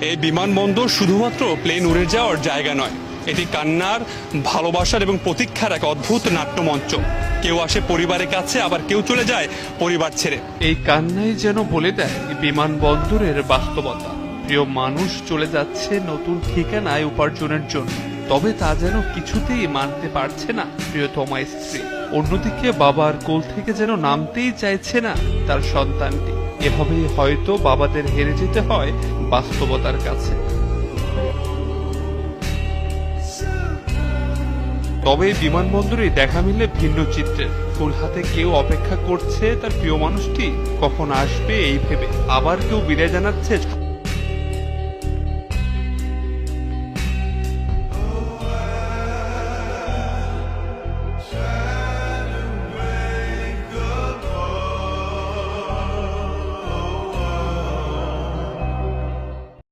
এই বিমানবন্দর শুধুমাত্র প্লেন উড়ে যাওয়ার জায়গা নয়, এটি কান্নার, ভালোবাসার এবং প্রতীক্ষার এক অদ্ভুত নাট্যমঞ্চ। কেউ আসে পরিবারের কাছে, আবার কেউ চলে যায় পরিবার ছেড়ে। এই কান্নাই যেন বলে দেয় বিমানবন্দরের বাস্তবতা। প্রিয় মানুষ চলে যাচ্ছে নতুন ঠিকানায় উপার্জনের জন্য। তবে তা যেন কিছুতেই মানতে পারছে না, প্রিয়তমা স্ত্রী। অন্যদিকে বাবার কোল থেকে যেন নামতেই চাইছে না তার সন্তানটি। এভাবেই হয়তো বাবাদের হেরে যেতে হয় বাস্তবতার কাছে। তবে বিমানবন্দরে দেখা মিলে ভিন্ন চিত্রের। ফুল হাতে কেউ অপেক্ষা করছে তার প্রিয় মানুষটি। কখন আসবে এই ভেবে আবার কেউ বিদায় জানাচ্ছে।